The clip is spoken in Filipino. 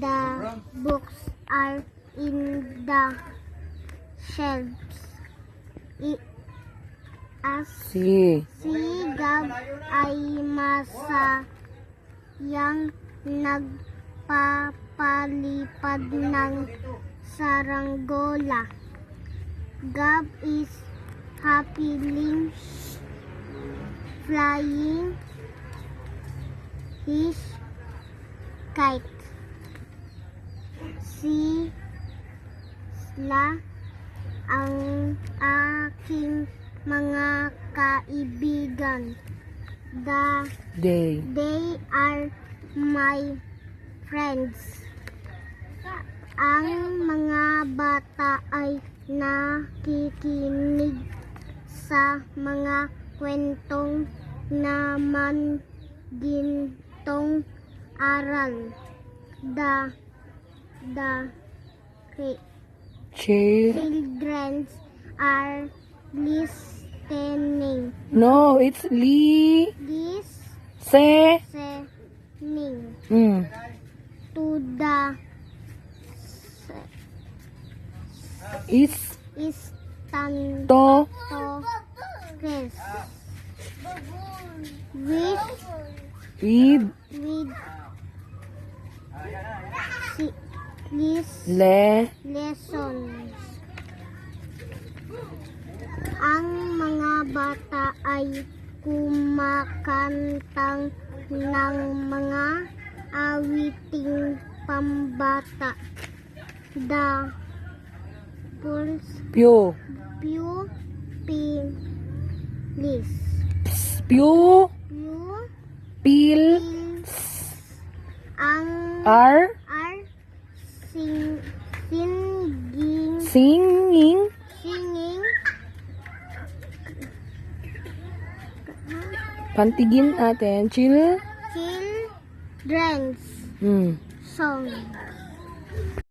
The books are in the shelves. I, as Si. si Gab ay masayang nagpapalipad ng saranggola. Gab is happily flying his kite. Si Sla ang aking mga kaibigan. The Day. They are my friends. Ang mga bata ay nakikinig sa mga kwentong naman gintong aral. The the children are listening. No, it's. Se. Listening. Mm. to the Is. instant To. press with Read. with si, this Le. lessons ang mga bata ay kumakantang ng mga awiting pambata the pulse Pew. Pew Pilis. Pew. Pew Pil. Pilis. Ang R. are sing, singing Singing. singing Pantigin natin. Chill. children's Mm. song.